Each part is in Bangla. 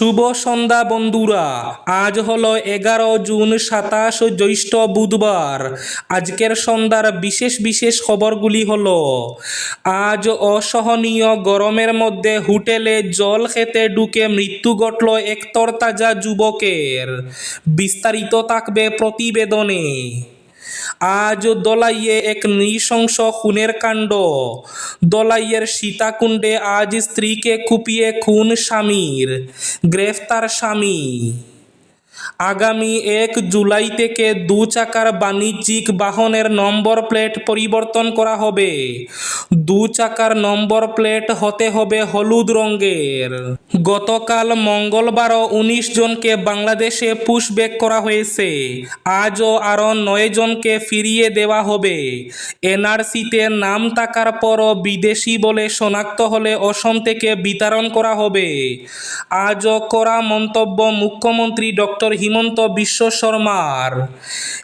শুভ সন্ধ্যা, বন্ধুরা। আজ হলো এগারো জুন, সাতাশ জ্যৈষ্ঠ বুধবার। আজকের সন্ধ্যার বিশেষ বিশেষ খবরগুলি হলো, আজ অসহনীয় গরমের মধ্যে হোটেলে জল খেতে ঢুকে মৃত্যু ঘটল এক তরতাজা যুবকের। বিস্তারিত থাকবে প্রতিবেদনে। আজ দলাইয়ে এক নৃশংস খুনের কাণ্ড। দলাইয়ের সীতাকুণ্ডে আজ স্ত্রীকে কুপিয়ে খুন স্বামীর গ্রেফতার স্বামী। আগামী এক জুলাই থেকে দু চাকার বাণিজ্যিক বাহনের নম্বর প্লেট পরিবর্তন করা হবে। দু চাকার নম্বর প্লেট হতে হবে হলুদ রঙের। গতকাল মঙ্গলবারও উনিশ জনকে বাংলাদেশে পুশব্যাক করা হয়েছে। আজও আরও নয় জনকে ফিরিয়ে দেওয়া হবে। এনআরসিতে নাম থাকার পরও বিদেশি বলে শনাক্ত হলে অসম থেকে বিতরণ করা হবে। আজও করা মন্তব্য মুখ্যমন্ত্রী ডক্টর হিমন্ত বিশ্ব শর্মার।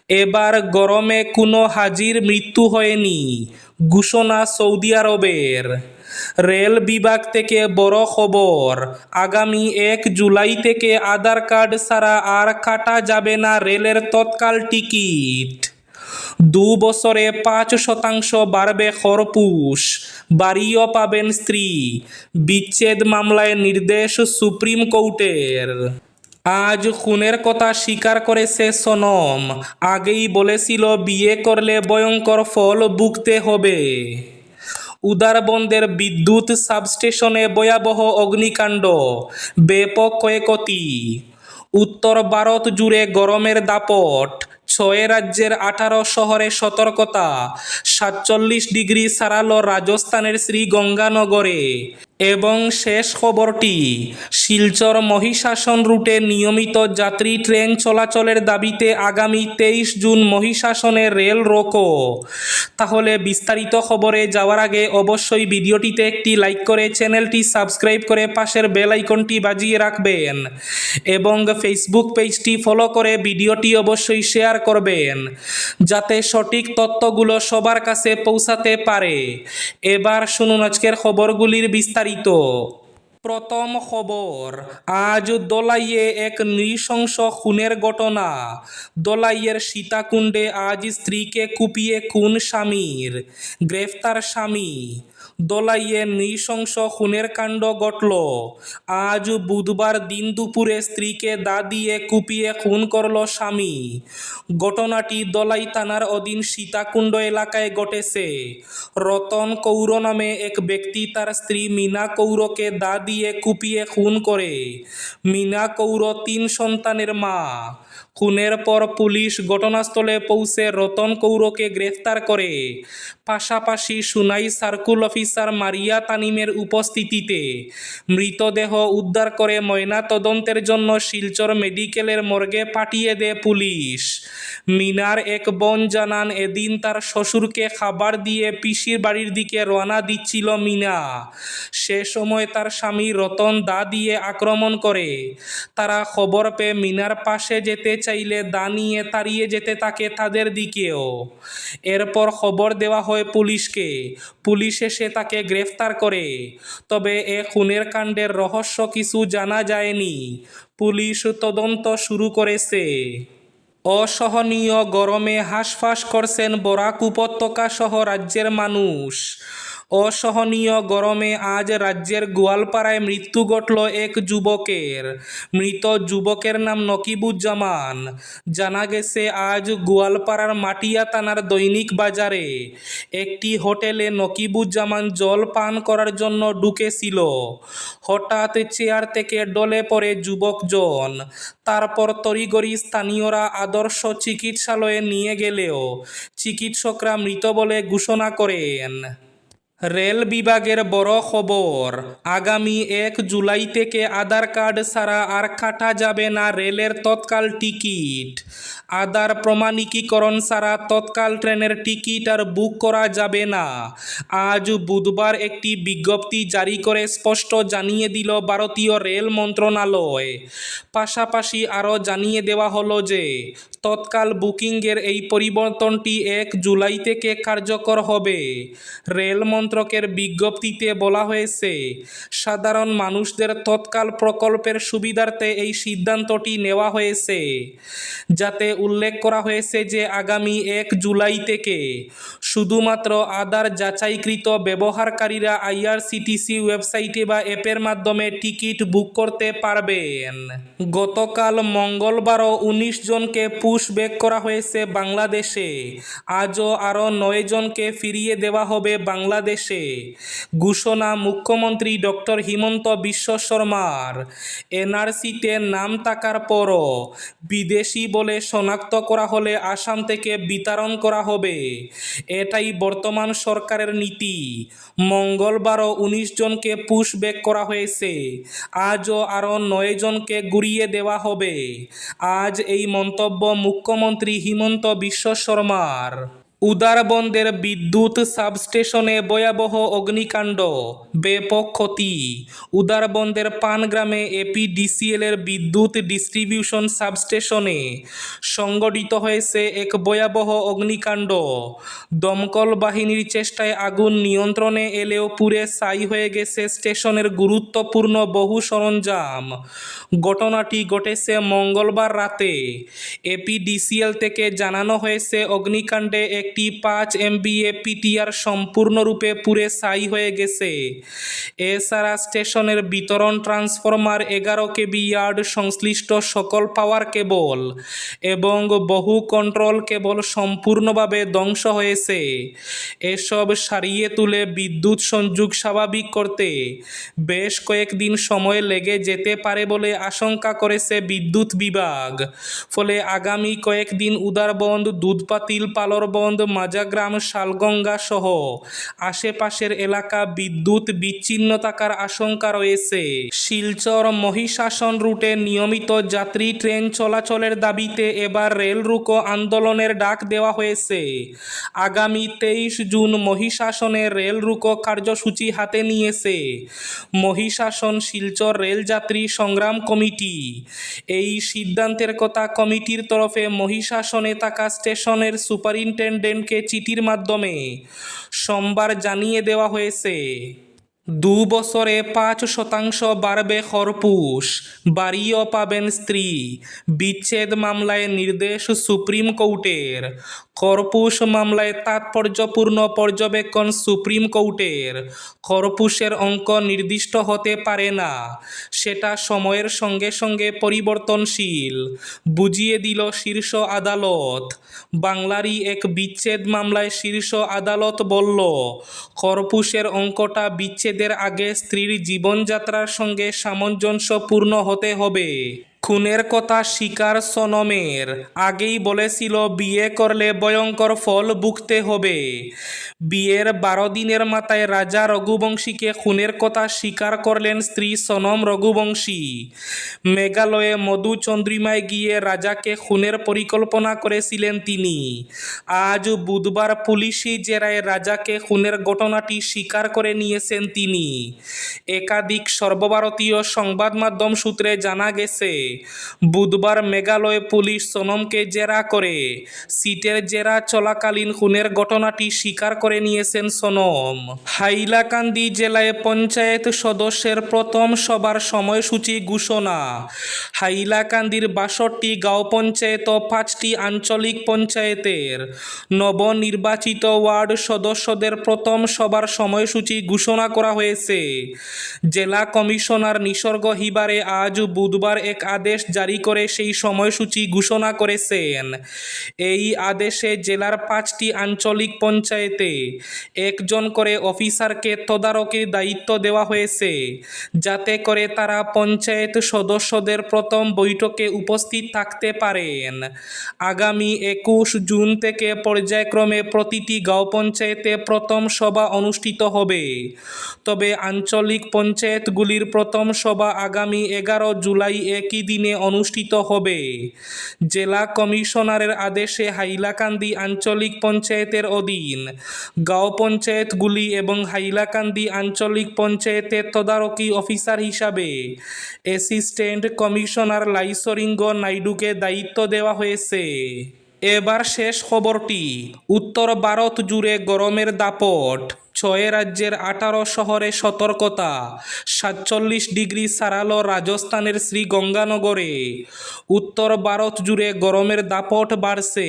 এবার গরমে কোনো হাজির মৃত্যু হয়নি, ঘোষণা সৌদি আরবের। রেল বিভাগ থেকে বড় খবর, আগামী এক জুলাই থেকে আধার কার্ড ছাড়া আর কাটা যাবে না রেলের তৎকাল টিকিট। দু বছরে পাঁচ শতাংশ বাড়বে খরপুশ, বাড়িও পাবেন স্ত্রী, বিচ্ছেদ মামলায় নির্দেশ সুপ্রিম কোর্টের। আজ খুনের কথা স্বীকার করেছে সনম। আগেই বলেছিল, বিয়ে করলে ভয়ঙ্কর ফল ভুগতে হবে। উদারবন্দের বিদ্যুৎ সাবস্টেশনে ভয়াবহ অগ্নিকাণ্ড, ব্যাপক ক্ষয়ক্ষতি। উত্তর ভারত জুড়ে গরমের দাপট, ছয় রাজ্যের আঠারো শহরে সতর্কতা, সাতচল্লিশ ডিগ্রি সারালো রাজস্থানের শ্রীগঙ্গানগরে। এবং শেষ খবরটি, শিলচর মহিষাসন রুটে নিয়মিত যাত্রী ট্রেন চলাচলের দাবিতে আগামী তেইশ জুন মহিষাসনে রেল রোকো। তাহলে বিস্তারিত খবরে যাওয়ার আগে অবশ্যই ভিডিওটিতে একটি লাইক করে চ্যানেলটি সাবস্ক্রাইব করে পাশের বেল আইকনটি বাজিয়ে রাখবেন এবং ফেসবুক পেজটি ফলো করে ভিডিওটি অবশ্যই শেয়ার করবেন যাতে সঠিক তথ্যগুলো সবার কাছে পৌঁছাতে পারে। এবার শুনুন আজকের খবরগুলির বিস্তারিত প্রথম খবর, আজ দোলাইয়ে এক নৃশংস খুনের ঘটনা। দোলাইয়ের সীতাকুণ্ডে আজ স্ত্রীকে কুপিয়ে খুন স্বামীর। গ্রেফতার স্বামী। দোলাইয়ে নৃশংস খুনের কাণ্ড ঘটল। আজ বুধবার দিন দুপুরে স্ত্রীকে দা দিয়ে কুপিয়ে খুন করল স্বামী। ঘটনাটি দলাই থানার অধীন সীতাকুণ্ড এলাকায় ঘটেছে। রতন কৌর নামে এক ব্যক্তি তার স্ত্রী মীনা কৌরকে দা দিয়ে কুপিয়ে খুন করে। মীনা কৌর তিন সন্তানের মা। খুনের পর পুলিশ ঘটনাস্থলে পৌঁছে রতন কৌরকে গ্রেফতার করে। পাশাপাশি সুনাই সার্কুল অফিসার মারিয়া তানিমের উপস্থিতিতে। মৃতদেহ উদ্ধার করে ময়না তদন্তের জন্য শিলচর মেডিকেলের মর্গে পাঠিয়ে দেয় পুলিশ মিনার এক বোন জানান এদিন তার শ্বশুরকে খাবার দিয়ে পিসির বাড়ির দিকে রওনা দিচ্ছিল মিনা। সে সময় তার স্বামী রতন দা দিয়ে আক্রমণ করে তারা খবর পেয়ে মিনার পাশে যেতে চাইলে দা নিয়ে তাড়িয়ে যেতে থাকে তাদের দিকেও। এরপর খবর দেওয়া হয় পুলিশকে পুলিশ এসে তাকে গ্রেফতার করে। তবে এ খুনের কাণ্ডের রহস্য কিছু জানা যায়নি। পুলিশ তদন্ত শুরু করেছে। অসহনীয় গরমে হাঁসফাঁস করছেন বরাক উপত্যকা সহ রাজ্যের মানুষ। অসহনীয় গরমে আজ রাজ্যের গোয়ালপাড়ায় মৃত্যু ঘটল এক যুবকের। মৃত যুবকের নাম নকিবুজ্জামান। জানা গেছে, আজ গোয়ালপাড়ার মাটিয়া থানার দৈনিক বাজারে একটি হোটেলে নকিবুজ্জামান জল পান করার জন্য ঢুকেছিল। হঠাৎ চেয়ার থেকে ডলে পড়ে যুবকজন। তারপর তরিগরি স্থানীয়রা আদর্শ চিকিৎসালয়ে নিয়ে গেলেও চিকিৎসকরা মৃত বলে ঘোষণা করেন। রেল বিভাগের বড় খবর, আগামী এক জুলাই থেকে আধার কার্ড ছাড়া আর কাটা যাবে না রেলের তৎকাল টিকিট। আধার প্রমাণিকীকরণ ছাড়া তৎকাল ট্রেনের টিকিট আর বুক করা যাবে না। আজ বুধবার একটি বিজ্ঞপ্তি জারি করে স্পষ্ট জানিয়ে দিল ভারতীয় রেল মন্ত্রণালয়। পাশাপাশি আরও জানিয়ে দেওয়া হলো যে তৎকাল বুকিংয়ের এই পরিবর্তনটি এক জুলাই থেকে কার্যকর হবে। রেল মন্ত্রকের বিজ্ঞপ্তিতে বলা হয়েছে, সাধারণ মানুষদের তৎকাল প্রকল্পের সুবিধার্থে এই সিদ্ধান্তটি নেওয়া হয়েছে, যাতে উল্লেখ করা হয়েছে যে আগামী এক জুলাই থেকে শুধুমাত্র আধার যাচাইকৃত ব্যবহারকারীরা আইআরসিটিসি ওয়েবসাইটে বা অ্যাপের মাধ্যমে টিকিট বুক করতে পারবেন। গতকাল মঙ্গলবারও উনিশ জনকে পুশব্যাক করা হয়েছে বাংলাদেশে। আজও আরও নয় জনকে ফিরিয়ে দেওয়া হবে বাংলাদেশে। ঘোষণা মুখ্যমন্ত্রী ডক্টর হিমন্ত বিশ্ব শর্মার। এনআরসিতে নাম থাকার পরও বিদেশি বলে শনাক্ত করা হলে আসাম থেকে বিতরণ করা হবে। এটাই বর্তমান সরকারের নীতি। মঙ্গলবারও উনিশ জনকে পুশব্যাক করা হয়েছে। আজও আরও নয় জনকে গুড়িয়ে দেওয়া হবে। আজ এই মন্তব্য মুখ্যমন্ত্রী হিমন্ত বিশ্ব শর্মার। উদারবন্দের বিদ্যুৎ সাবস্টেশনে ভয়াবহ অগ্নিকাণ্ড। ব্যাপক ক্ষতি। উদারবন্দের পানগ্রামে এপিডিসিএল এর বিদ্যুৎ ডিস্ট্রিবিউশন সাবস্টেশনে সংগঠিত হয়েছে এক ভয়াবহ অগ্নিকাণ্ড। দমকল বাহিনীর চেষ্টায় আগুন নিয়ন্ত্রণে এলেও পুড়ে ছাই হয়ে গেছে স্টেশনের গুরুত্বপূর্ণ বহু সরঞ্জাম। ঘটনাটি ঘটেছে মঙ্গলবার রাতে। এপিডিসিএল থেকে জানানো হয়েছে, অগ্নিকাণ্ডে একটি পাঁচ এমবিএ পিটিআর সম্পূর্ণরূপে পুরে ছাই হয়ে গেছে। এছাড়া স্টেশনের বিতরণ ট্রান্সফরমার এগারো কেবি ইয়ার্ড সংশ্লিষ্ট সকল পাওয়ার কেবল এবং বহু কন্ট্রোল কেবল সম্পূর্ণভাবে ধ্বংস হয়েছে। এসব সারিয়ে তুলে বিদ্যুৎ সংযোগ স্বাভাবিক করতে বেশ কয়েকদিন সময় লেগে যেতে পারে বলে আশঙ্কা করেছে বিদ্যুৎ বিভাগ। ফলে আগামী কয়েকদিন উদারবন্দ, দুধপাতিল, পালরবন্দ মাজাগ্রাম শালগঙ্গা সহ। আশেপাশের এলাকা বিদ্যুৎ বিচ্ছিন্ন থাকার আশঙ্কা রয়েছে। শিলচর মহিষাসন রুটে নিয়মিত যাত্রী ট্রেন চলাচলের দাবিতে এবার রেল রুকো আন্দোলনের ডাক দেওয়া হয়েছে। আগামী তেইশ জুন মহিষাসনে রেল রুকো কার্যসূচি হাতে নিয়েছে। মহিষাসন শিলচর রেলযাত্রী সংগ্রাম কমিটি। এই সিদ্ধান্তের কথা কমিটির তরফে মহিষাসনে থাকা স্টেশনের সুপারিনটেন্ডেন্টকে চিঠির মাধ্যমে। সোমবার জানিয়ে দেওয়া হয়েছে দু বছরে পাঁচ শতাংশ বাড়বে খরপুশ বাড়িও পাবেন স্ত্রী। বিচ্ছেদ মামলায় নির্দেশ সুপ্রিম কোর্টের। খরপুশ মামলায় তাৎপর্যপূর্ণ পর্যবেক্ষণ সুপ্রিম কোর্টের। খরপুশের অঙ্ক নির্দিষ্ট হতে পারে না। সেটা সময়ের সঙ্গে সঙ্গে পরিবর্তনশীল। বুঝিয়ে দিল শীর্ষ আদালত। বাংলারই এক বিচ্ছেদ মামলায় শীর্ষ আদালত বলল খরপুশের অঙ্কটা বিচ্ছেদের আগে স্ত্রীর জীবনযাত্রার সঙ্গে সামঞ্জস্যপূর্ণ হতে হবে। খুনের কথা শিকার সনমের। আগেই বলেছিল, বিয়ে করলে ভয়ঙ্কর ফল ভুগতে হবে। বিয়ের বারো দিনের মাথায় রাজা রঘুবংশীকে খুনের কথা স্বীকার করলেন স্ত্রী সনম রঘুবংশী। মেঘালয়ে মধু চন্দ্রিমায় গিয়ে রাজাকে খুনের পরিকল্পনা করেছিলেন তিনি। আজ বুধবার পুলিশি জেরায় রাজাকে খুনের ঘটনাটি স্বীকার করে নিয়েছেন তিনি। একাধিক সর্বভারতীয় সংবাদ মাধ্যম সূত্রে জানা গেছে, বুধবার মেঘালয় পুলিশ সনমকে জেরা করে, সিটের জেরা চলাকালীন খুনের ঘটনাটি স্বীকার করে নিয়েছেন সোনম। হাইলাকান্দি জেলায় পঞ্চায়েত সদস্যের প্রথম সভার সময়সূচি ঘোষণা। হাইলাকান্দির বাষট্টি গাঁও পঞ্চায়েত ও পাঁচটি আঞ্চলিক পঞ্চায়েতের নবনির্বাচিত ওয়ার্ড সদস্যদের প্রথম সভার সময়সূচি ঘোষণা করা হয়েছে। জেলা কমিশনার নিসর্গ হিবারে আজ বুধবার এক আদেশ জারি করে সেই সময়সূচি ঘোষণা করেছেন। এই আদেশে জেলার পাঁচটি আঞ্চলিক পঞ্চায়েতে একজন করে অফিসারকে তদারকির দায়িত্ব দেওয়া হয়েছে, যাতে করে তারা পঞ্চায়েত সদস্যদের প্রথম বৈঠকে উপস্থিত থাকতে পারেন। আগামী একুশ জুন থেকে পর্যায়ক্রমে প্রতিটি গাঁও পঞ্চায়েতে প্রথম সভা অনুষ্ঠিত হবে। তবে আঞ্চলিক পঞ্চায়েতগুলির প্রথম সভা আগামী এগারো জুলাই একই দিন অনুষ্ঠিত হবে। জেলা কমিশনারের আদেশে হাইলাকান্দি আঞ্চলিক পঞ্চায়েতের অধীন গাঁও পঞ্চায়েতগুলি এবং হাইলাকান্দি আঞ্চলিক পঞ্চায়েতের তদারকি অফিসার হিসাবে অ্যাসিস্ট্যান্ট কমিশনার লাইসরিঙ্গ নাইডুকে দায়িত্ব দেওয়া হয়েছে। এবার শেষ খবরটি, উত্তর ভারত জুড়ে গরমের দাপট। ছয় রাজ্যের আঠারো শহরে সতর্কতা। সাতচল্লিশ ডিগ্রি সারালো রাজস্থানের শ্রীগঙ্গানগরে। উত্তর ভারত জুড়ে গরমের দাপট বাড়ছে।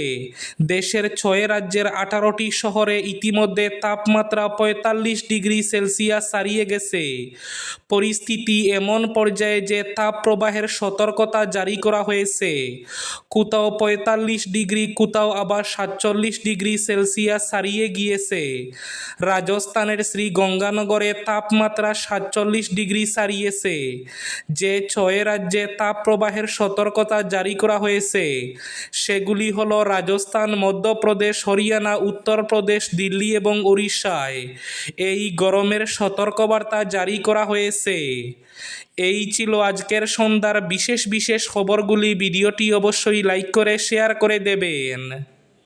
দেশের ছয় রাজ্যের আঠারোটি শহরে ইতিমধ্যে তাপমাত্রা পঁয়তাল্লিশ ডিগ্রি সেলসিয়াস ছাড়িয়ে গেছে। পরিস্থিতি এমন পর্যায়ে যে তাপ প্রবাহের সতর্কতা জারি করা হয়েছে। কোথাও পঁয়তাল্লিশ ডিগ্রি, কোথাও আবার সাতচল্লিশ ডিগ্রি সেলসিয়াস ছাড়িয়ে গিয়েছে। রাজস্থানের শ্রী গঙ্গানগরে তাপমাত্রা সাতচল্লিশ ডিগ্রি ছাড়িয়েছে, যে ছয় রাজ্যে তাপ প্রবাহের সতর্কতা জারি করা হয়েছে। সেগুলি হলো রাজস্থান, মধ্যপ্রদেশ, হরিয়ানা, উত্তরপ্রদেশ, দিল্লি এবং উড়িষ্যায় এই গরমের সতর্কবার্তা জারি করা হয়েছে। এই ছিল আজকের সন্ধ্যার বিশেষ বিশেষ খবরগুলি। ভিডিওটি অবশ্যই লাইক করে, শেয়ার করে দেবেন।